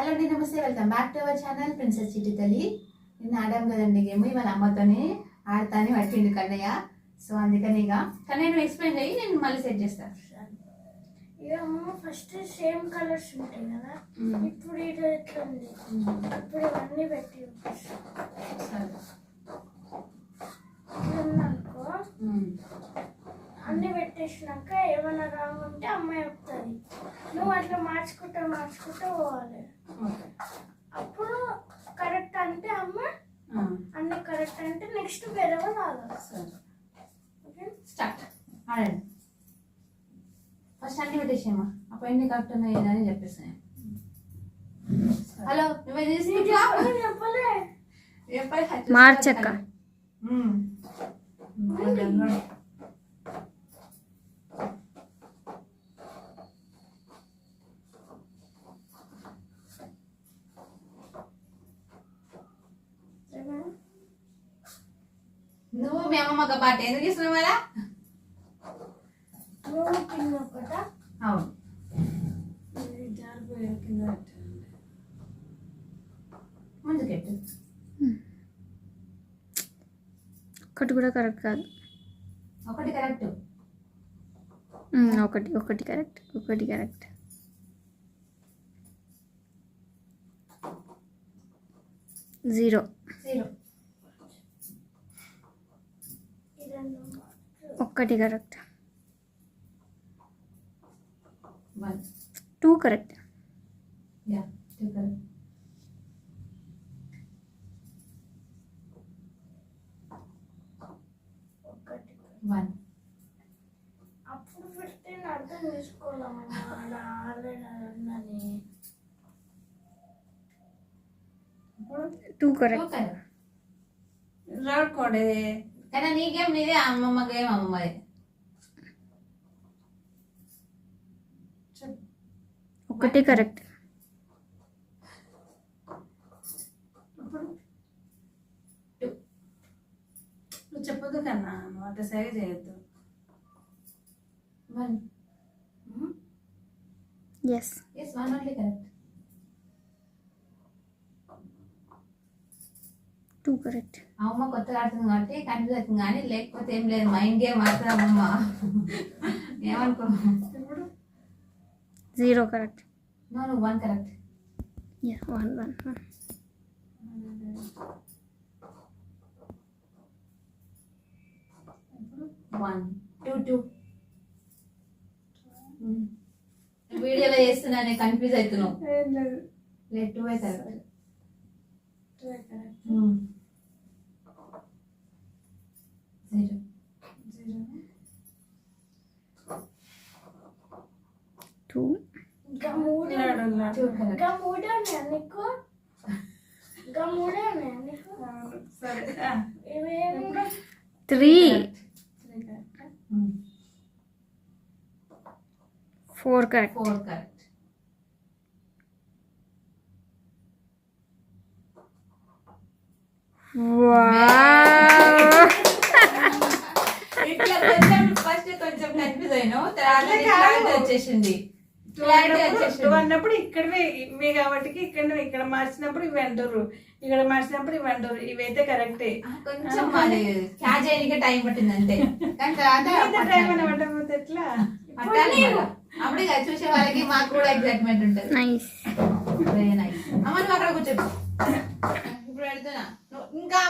Hello అండి నమస్తే. Welcome back to our channel princess Chitti Talli. నిన్న ఆడాం కదండి గేమ్ వాళ్ళ అమ్మతోనే ఆడతాని పట్టిండు కన్నయ్య. సో అందుకని ఇక. కన్నయ్య నువ్వు ఎక్స్ప్లెయిన్ చేయి నేను మళ్ళీ సెట్ చేస్తాను ఫస్ట్ సేమ్ కలర్స్ ఉంటాయి కదా. ఇప్పుడు ఇది ఎట్లా ఉంది? ఇప్పుడు ఇవన్నీ పెట్టి అనుకో అన్ని పెట్టేసినాక ఏమైనా రాంగ్ ఉంటే అమ్మాయి చెప్తుంది నువ్వు అట్లా మార్చుకుంటా మార్చుకుంటా పోవాలి అప్పుడు కరెక్ట్ అంటే అమ్మ అన్ని కరెక్ట్ అంటే నెక్స్ట్ వేరే ఓకే స్టార్ట్ ఆడండి ఫస్ట్ అన్ని పెట్టేసామా అప్పుడు ఎన్ని కరెక్ట్ ఉన్నాయి అని చెప్పేసాను హలో నువ్వే నేను చెప్పలే మార్చక్క. ఏమైనా? నువ్వు మీ అమ్మమ్మ పాట ఎందుకు ఇస్తున్నావు కదా కింద ఒకట అవును ముందుకెట్టు ఒకటి కూడా కరెక్ట్ కాదు. ఒకటి కరెక్ట్. ఒకటి ఒకటి కరెక్ట్ ఒకటి కరెక్ట్. జీరో. జీరో ఈ రెండు ఒక్కటి correct. One two correct. Yeah two correct. ఒకటి వన్ అప్పుడు పెడితే నేను అర్థం చేసుకోవాలమ్మా ఆడ ఆడలేదని టూ టూ కరెక్ట్. కరెక్ట్. రాడుకోండి కానీ నీకేం నీదే అమ్మమ్మ గేమ్ అమ్మమ్మది ఒకటి కరెక్ట్ నువ్వు చెప్పదు కన్నా నువ్వు అట్లా సరి చేయొద్దు one yes yes one only correct two correct అమ్మ కొత్తగా ఆడుతుంది కాబట్టి కన్ఫ్యూజ్ అవుతుంది కానీ లేకపోతే ఏం లేదు మైండ్ గేమ్ ఆడుతుంది అమ్మమ్మ. ఏమనుకో. జీరో కరెక్ట్ నో నువ్వు one correct yeah one one one one two two వీడియోలో చేస్తున్నానే కన్ఫ్యూజ్ అవుతున్నావు. లేదు. టూ అయితే జీరో Zero. టూ ఇంకా మూడు ఇంకా మూడే ఉన్నాయా నీకు ఇంకా మూడే ఉన్నాయా నీకు సరే ఇవేమి three. Four correct four correct ఇట్లా కొంచెం ఫస్ట్ కొంచెం కన్ఫ్యూజ్ తర్వాత కాదు. వచ్చేసింది అన్నప్పుడు- ఇక్కడవే మీ కాబట్టి ఇక్కడ ఇక్కడ మార్చినప్పుడు ఇవి అంటారు ఇక్కడ మార్చినప్పుడు ఇవి అంటారు ఇవైతే కరెక్టే. కొంచెం క్యాచ్ చేయడానికి టైం పట్టింది అంతే కానీ తర్వాత టైం అని పట్టకపోతే ఎట్లా. అప్పుడు చూసే వాళ్ళకి మాకు కూడా ఎగ్జైట్మెంట్ ఉంటుంది. నైస్ వెరీ నైస్ అమ్మ నువ్వు అక్కడ కూర్చో. ఇప్పుడు పెడుతున్నా ఇంకా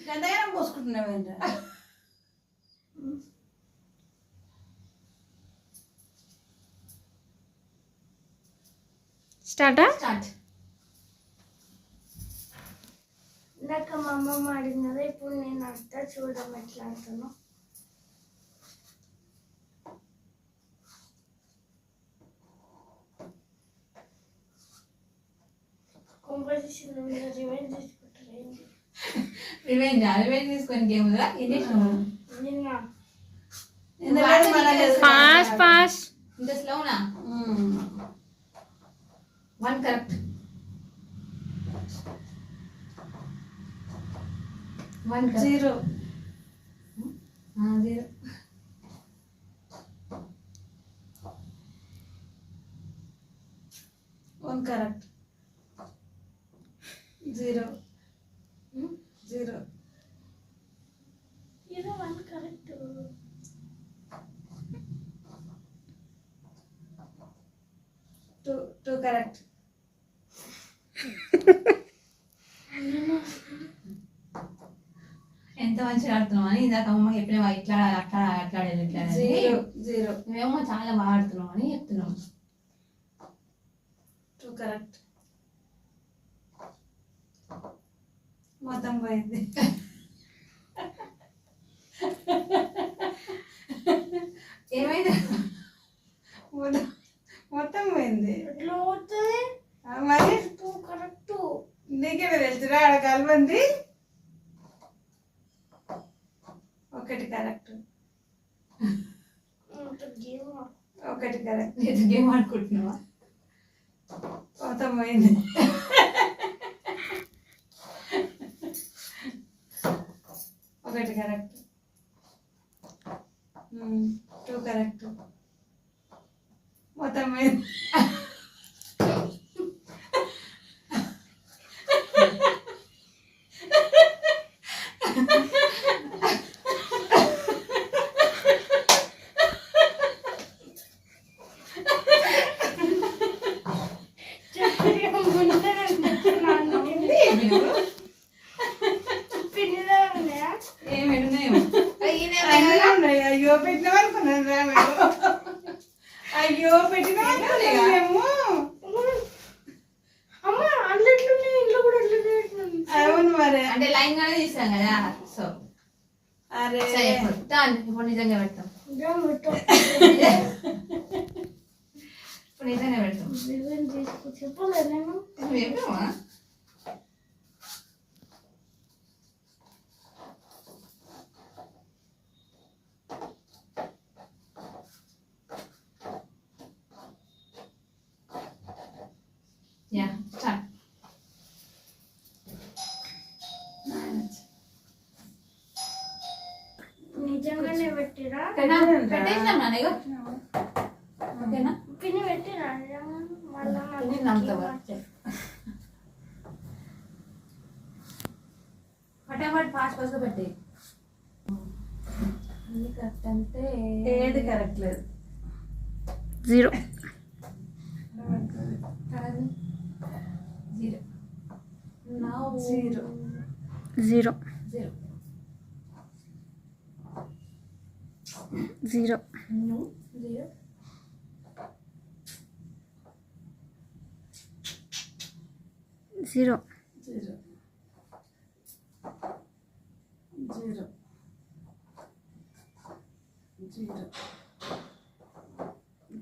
గంటగానం పోసుకుంటున్నావు ఏంట స్టార్టా? స్టార్ట్. ఇందాక మా అమ్మమ్మ కదా ఇప్పుడు నేను అర్థ చూడడం ఎట్లా ఆడుతాను కాంపోజిషన్ రివెంజ్ తీసుకుంటారు ఏంటి రివెంజ్ రివెంజ్ తీసుకొని గేమ్ రా ఏం చేసినావు నిన్న ఎందుకంటే మన ఫాస్ట్ ఫాస్ట్ ఇంత స్లోనా one correct one zero zero one correct zero. Zero. ఇది one correct. Two two correct. ఎంత మంచిగా ఆడుతున్నావు అని ఇందాక అమ్మ చెప్పిన ఇట్లా అట్లా అట్లా ఇట్లా. Zero zero. నువ్వేమో చాలా బాగా ఆడుతున్నావు అని చెప్తున్నావు. Two correct. మొత్తం పోయింది. ఏమైంది? మొత్తం- పోయింది. మరి? కరెక్ట్ నీకే తెలుసురా ఆడ కలబంది ఒకటి కరెక్ట్ గేమ్ ఒకటి కరెక్ట్ నేను గేమ్ ఆడుకుంటున్నావా? మొత్తం పోయింది. ఒకటి కరెక్ట్ టూ కరెక్ట్ మొత్తం పోయింది ఏమి ఉన్నాయేమో అన్నీ ఉన్నాయి. అయ్యో పెట్టిన అనుకున్నాను రా మేము అయ్యో పెట్టిన అనుకున్నాము అమ్మ అట్లెట్లున్నాయి ఇంట్లో కూడా అట్లనే ఎట్లుంది అవును మరి అంటే లైన్ గానే తీసాం కదా సో అరే సరే ఇప్పుడు డాన్. ఇప్పుడు నిజంగా పెడతాం గేమ్ పెట్టు ఇప్పుడు నిజంగా పెడతాం రివెంజ్ చేసుకో చెప్పలేదు నేను నువ్వేమో యా స్టార్ట్ నిజంగానే పెట్టిరా పెట్టేసినాం నాన్న ఇగో. ఓకేనా? పిన్ని నమ్ముతావా? ఫటాఫట్ ఫాస్ట్ పెట్టే కరెక్ట్ అంటే ఏది కరెక్ట్ లేదు. జీరో. కాదు జీరో. నా zero. 0. No, 0. Zero. Zero. Zero.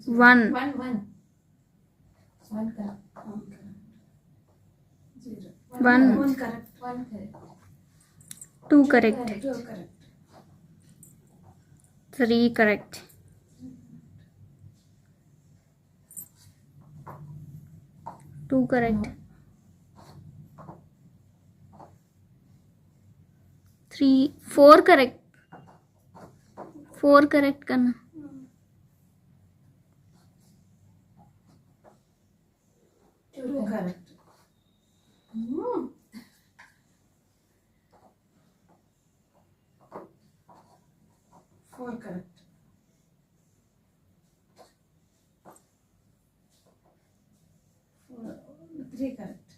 One. One, one. One correct. One correct. Zero. One. One, one correct. One correct. Two correct. Two correct. Two correct three four correct four correct కన్నా two two correct correct four correct three correct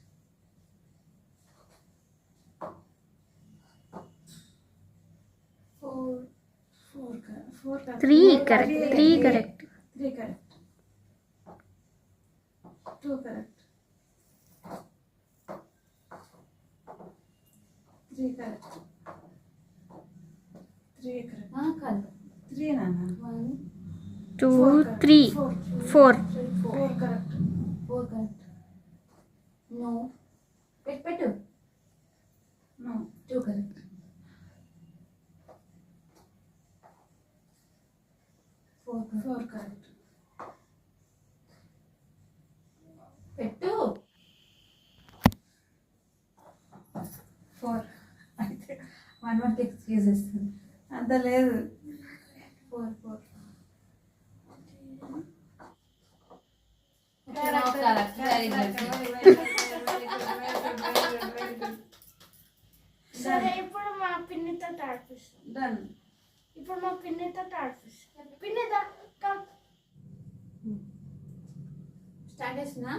four four four three correct three correct three correct two correct three correct three correct కాదు three నాన్న one two three four పెట్టు two correct four four correct పెట్టు four అయితే one one excuse ఇస్తుంది అంత లేదు. సరే ఇప్పుడు మా పిన్నితో ఆడిపిస్తాం ఇప్పుడు మా పిన్నితో ఆడిపిస్తాం పిన్నిదా స్టార్ట్ చేస్తున్నా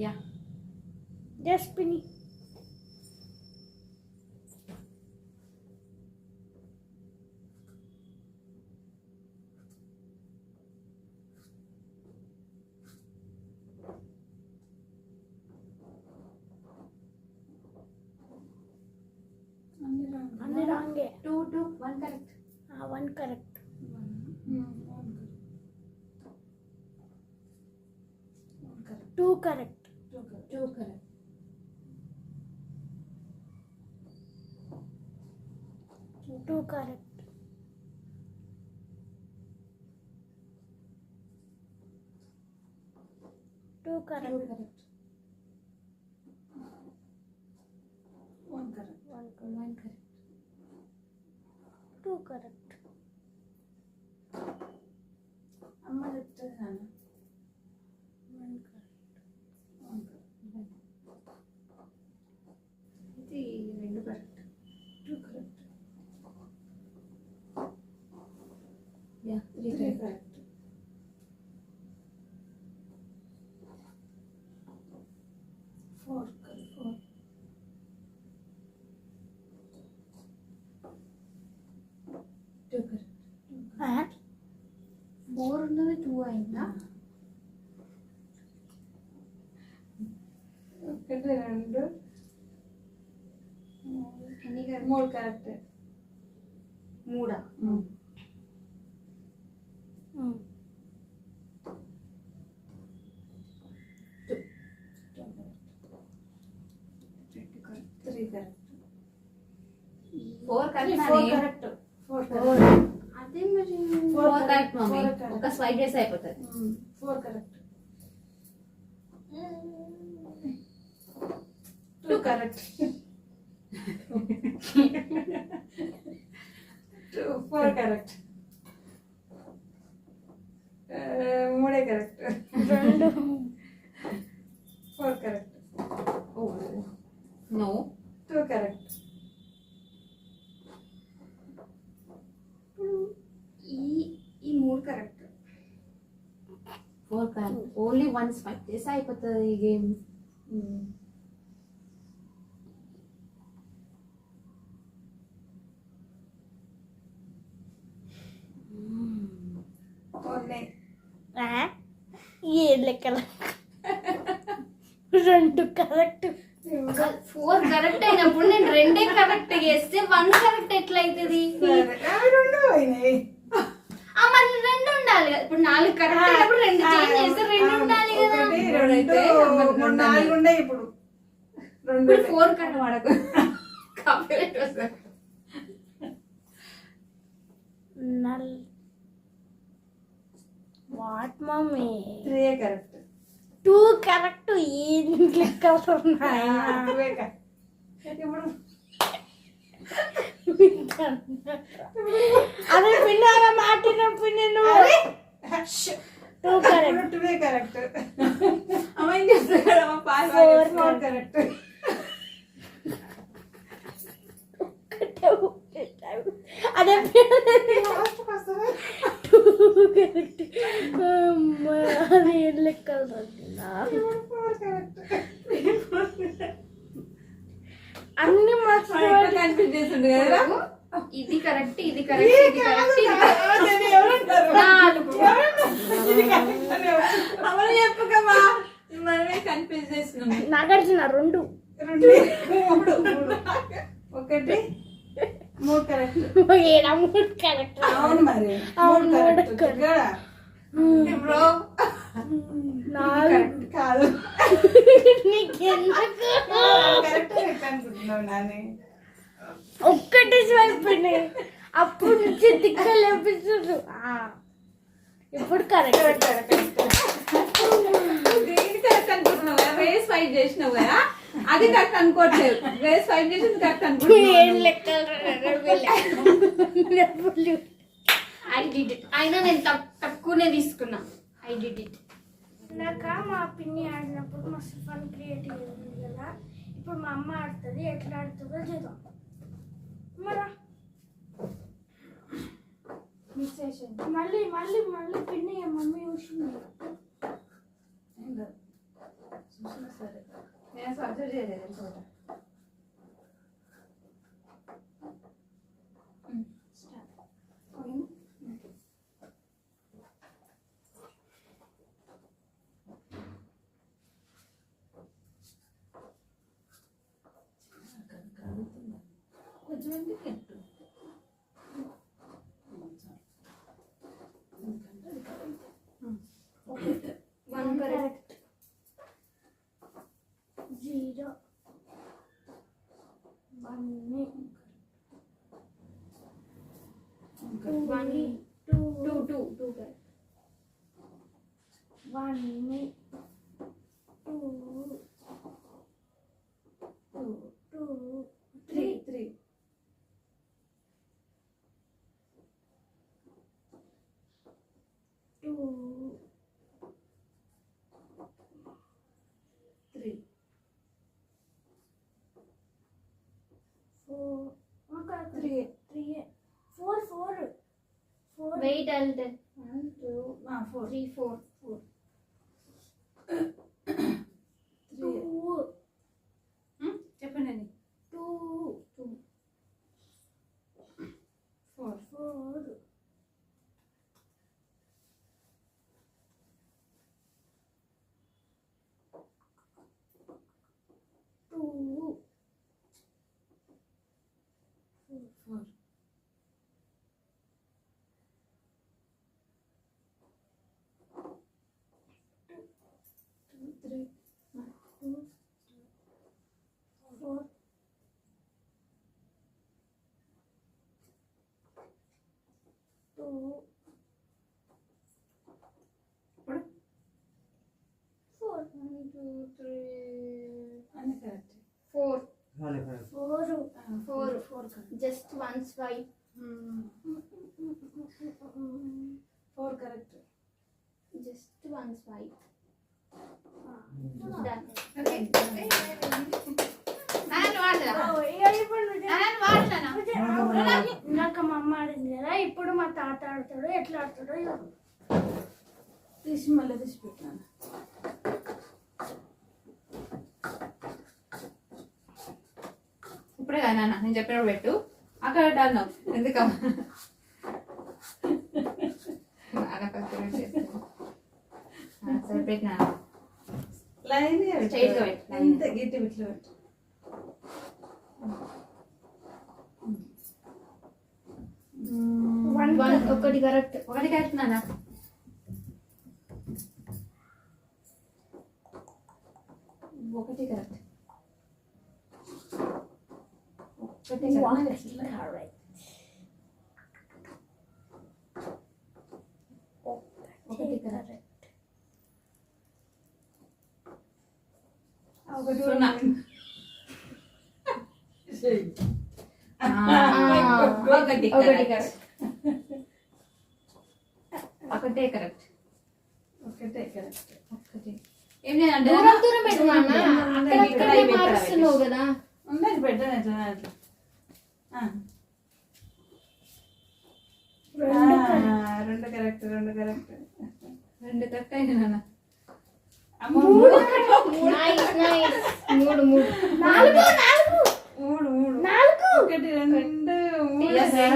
యా జస్ట్ పిని అన్ని రాంగ్ అన్ని రాంగే two two one correct one correct two correct two correct two correct two two correct correct one correct one correct two correct అమ్మ చెప్తాను వన్ కరెక్ట్ ఇది రెండు correct two correct yeah three three correct correct four correct four two correct four ఉన్నది two అయిందా ఒకటి రెండు ఎన్ని మూడు కరెక్ట్ మూడా three correct four correct four అదే మరి Four four correct correct, mummy. ఒక స్వైప్ చేస్తే అయిపోతుంది. Four correct two correct two four correct మూడే కరెక్ట్ రెండు. Four correct no two correct ఈ ఈ మూడు correct four correct only one swipe చేస్తే అయిపోతుంది ఈ గేమ్ ఏ లెక్కల. రెండు కరెక్ట్ ఫోర్ కరెక్ట్ అయినప్పుడు నేను రెండే కరెక్ట్ చేస్తే వన్ కరెక్ట్ ఎట్లా అవుతుంది అవి రెండు పోయినాయి ఆ, మరి రెండు ఉండాలి కదా ఇప్పుడు నాలుగు కరెక్ట్ అయినప్పుడు రెండు చేంజ్ చేస్తే రెండు ఉండాలి కదా. ఒకటి రెండు రెండు అయితే మూడు, రెండు నాలుగు ఉండే ఇప్పుడు. రెండు ఫోర్ కరెక్ట్ వాడకు. కాపీరైట్ వస్తుంది null what mummy? Three correct. Two correct ఏం ఉన్నాయి ఇప్పుడు అదే పిన్నాగా మాటిన పిన్ని నువ్వు? టూ కరెక్ట్ టూ కరెక్ట్ అమ్మ ఏం కదా అమ్మ పాస్. ఫోర్ కరెక్ట్ అదే కరెక్ట్ అది ఏం అన్ని మస్తు కన్ఫ్యూజ్ కదా? ఇది కరెక్ట్ ఇది కరెక్ట్ ఇది కరెక్ట్ ఇది correct. ఎవరంటారు నాలుగు అమ్మని చెప్పకమ్మా మనమే కన్ఫ్యూజ్ చేస్తున్నాం నాగార్జున రెండు రెండు మూడు మూడు ఒకటి మూడు ఏడా మూడు కరెక్ట్ అవును మరి. అవును, మూడు కరెక్ట్ బ్రో? కాదు. ఒక్కటి అయిపోయినాయి అప్పుడు నుంచి దిక్కలు ఎపిసోడ్ ఇప్పుడు కరెక్ట్ కరెక్ట్ కరెక్ట్. అనుకుంటున్నావు? కదా రేస్ ఫైట్ చేసినావు కదా? అది కరెక్ట్ అనుకోవట్లేదు. రేస్ ఫైట్ చేసింది కరెక్ట్ లెక్కలు ఐ డిడ్ ఇట్. అయినా నేను తక్- తక్కువనే తీసుకున్నా. I did it. నాక మా పిన్ని ఆడినప్పుడు మా మస్తు ఫన్ క్రియేటివ్ ఉంది కదా. ఇప్పుడు మా అమ్మ ఆడుతుంది ఎట్లా ఆడుతుందో చూద్దాం. మరా మిస్ చేసింది. మళ్ళీ మళ్ళీ మళ్ళీ పిన్ని మమ్మీ చూసింది. సరే. నేను సర్జరీ చేయలేదు ఇంకోట కొంచెం ఎందుకు ఎట్టు ఎందుకంటే అది correct one correct zero one one two two two two correct one two two three three two three four three three four four four wait అంటే one two four three four four two three చెప్పండి two two four four two four three two four two ఇప్పుడు four. One two three. అన్ని correct. Four. Four. Four. Four correct. Just one swipe four correct. Just one swipe వాడలా వాడలేనా ఇందాక మా అమ్మ ఆడింది కదా ఇప్పుడు మా తాత ఆడతాడు ఎట్లా ఆడతాడో తీసి మళ్ళీ తీసి పెట్టాను ఇప్పుడే కదా నాన్న నేను చెప్పినప్పుడు పెట్టు. అక్కడ పెట్టాను ఎందుకమ్మా? సరే పెట్టినా లైన్గా పెట్టు. అంతే గిట్టి బిట్లు పెట్టు వన్ వన్ ఒకటి కరెక్ట్ ఒకటి కరెక్ట్ నాన్న ఒకటి కరెక్ట్ ఒకటి కరెక్ట్ ఒకటి కరెక్ట్ ఒకటి సున్నా. ఆ. ఒకటి ఒకటి కరెక్ట్ ఒకటే కరెక్ట్. ఒకటే కరెక్ట్. ఒకటి. ఏం దూరం దూరం మారుస్తున్నావు కదా. పెట్టాను ఎట్లా అట్లా రెండు కరెక్ట్. రెండు కరెక్ట్ రెండు కరెక్ట్. అయింది నాన్న. మూడు మూడు మూడు. నాలుగు నాలుగు. మూడు మూడు నాలుగు. ఒకటి రెండు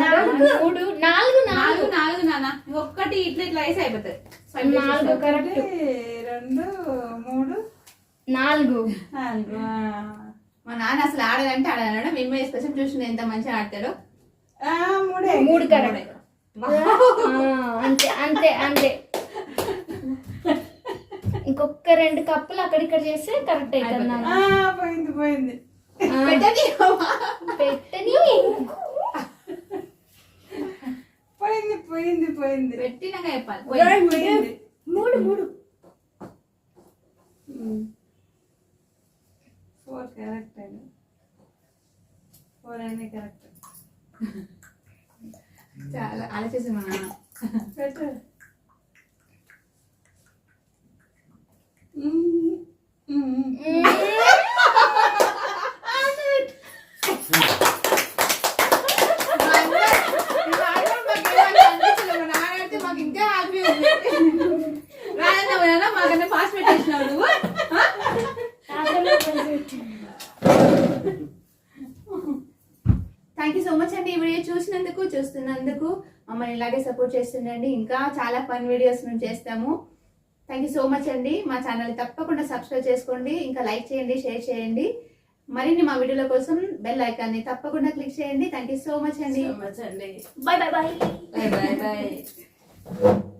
నాలుగు. మూడు నాలుగు నాలుగు. నాలుగు నాన్న ఒక్కటి ఇట్లా ఇట్లా ఐస్ అయిపోతుంది. నాలుగు కరెక్ట్. ఒకటి రెండు మూడు. నాలుగు. నాలుగు. మా నాన్న అసలు ఆడదంటే ఆడదన్నాడు మేము స్పెషల్ ట్యూషన్ ఎంత మంచిగా ఆడతాడో? ఆ, మూడే. మూడు కరెక్ట్. అంతే అంతే అంతే. ఇంకొక రెండు కప్పులు అక్కడిక్కడ చేస్తే కరెక్ట్ అవుతుంది పోయింది. పెట్టని? పెట్టని. పోయింది పోయింది పోయింది. పెట్టినాక చెప్పాలి. పోయింది మూడు మూడు. ఫోర్ కరెక్ట్ అండి ఫోర్ అన్నీ కరెక్ట్ చాలా ఆలోచిస్తుంది మా నాన్న. పెట్టు. మ్మ్. నాన్న మాకన్నా ఫాస్ట్ పెట్టేసినావు నువ్వు ఆ? తాతనే పైసలు పెట్టిండు. థ్యాంక్ యూ సో మచ్ అండి ఈ వీడియో చూసినందుకు చూస్తున్నందుకు మమ్మల్ని ఇలాగే సపోర్ట్ చేస్తుండండి. ఇంకా చాలా ఫన్ వీడియోస్ మేము చేస్తాము. థ్యాంక్ యూ సో మచ్ అండి. మా ఛానల్ తప్పకుండా సబ్స్క్రైబ్ చేసుకోండి. ఇంకా లైక్ చేయండి షేర్ చేయండి. మరిన్ని మా వీడియోల కోసం బెల్ ఐకాన్ని తప్పకుండా క్లిక్ చేయండి. థ్యాంక్ యూ సో మచ్ అండి. Bye bye bye bye bye bye